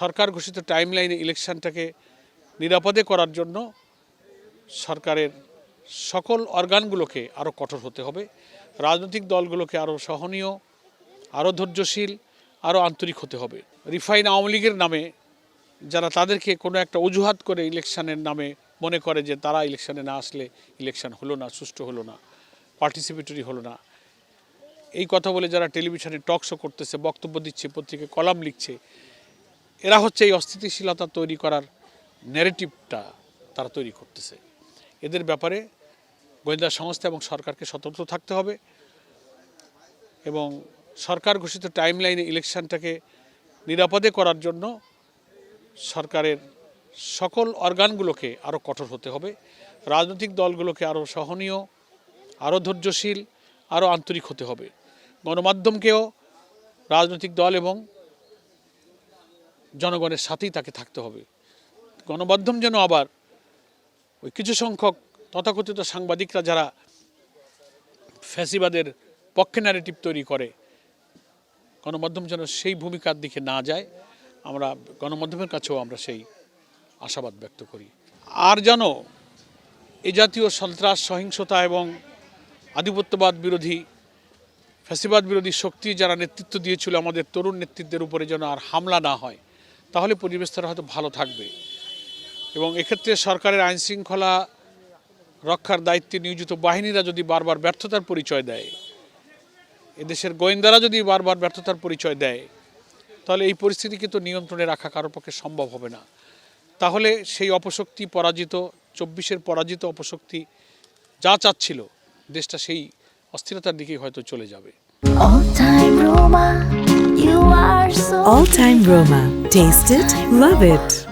সরকার ঘোষিত টাইমলাইনে ইলেকশনটাকে নিরাপদে করার জন্য সরকারের সকল অর্গানগুলোকে আরও কঠোর হতে হবে। রাজনৈতিক দলগুলোকে আরও সহনীয় আরও ধৈর্যশীল আরও আন্তরিক হতে হবে। রিফাইন আওয়ামী লীগের নামে যারা তাদেরকে কোনো একটা অজুহাত করে ইলেকশনের নামে মনে করে যে তারা ইলেকশনে না আসলে ইলেকশন হলো না, সুষ্ঠু হলো না পার্টিসিপেটরি হলো না। এই কথা বলে যারা টেলিভিশনে টক শো করতেছে, বক্তব্য দিচ্ছে, পত্রিকায় কলাম লিখছে এরা হচ্ছে এই অস্থিতিশীলতা তৈরি করার ন্যারেটিভটা তারা তৈরি করতেছে। এদের ব্যাপারে গোয়েন্দা সংস্থা এবং সরকারকে সতর্ক থাকতে হবে এবং সরকার ঘোষিত টাইমলাইনে ইলেকশনটাকে নিরাপদে করার জন্য সরকারের সকল অর্গানগুলোকে আরও কঠোর হতে হবে। রাজনৈতিক দলগুলোকে আরও সহনীয় আরও ধৈর্যশীল আরও আন্তরিক হতে হবে। গণমাধ্যমকেও রাজনৈতিক দল এবং জনগণের সাথেই তাকে থাকতে হবে। গণমাধ্যম যেন আবার ওই কিছু সংখ্যক তথাকথিত সাংবাদিকরা যারা ফ্যাসিবাদের পক্ষে ন্যারেটিভ তৈরি করে, গণমাধ্যম যেন সেই ভূমিকার দিকে না যায়, আমরা গণমাধ্যমের কাছেও আমরা সেই আশাবাদ ব্যক্ত করি। আর যেন এ জাতীয় সন্ত্রাস, সহিংসতা এবং আধিপত্যবাদ বিরোধী, ফ্যাসিবাদ বিরোধী শক্তি যারা নেতৃত্ব দিয়েছিল আমাদের তরুণ নেতৃত্বের উপরে যেন আর হামলা না হয় তাহলে পরিবেশটা হয়তো ভালো থাকবে। এবং এক্ষেত্রে সরকারের আইন শৃঙ্খলা রক্ষার দায়িত্বে নিয়োজিত বাহিনীরা যদি বারবার ব্যর্থতার পরিচয় দেয় এদেশের গোয়েন্দারা যদি বারবার ব্যর্থতার পরিচয় দেয় তাহলে এই পরিস্থিতিকে তো নিয়ন্ত্রণে রাখা কারোর পক্ষে সম্ভব হবে না। তাহলে সেই অপশক্তি পরাজিত চব্বিশের পরাজিত অপশক্তি যা চাচ্ছিল দেশটা সেই অস্থিরতার দিকেই হয়তো চলে যাবে। All time Roma, you are so All time Roma. Taste it, love it.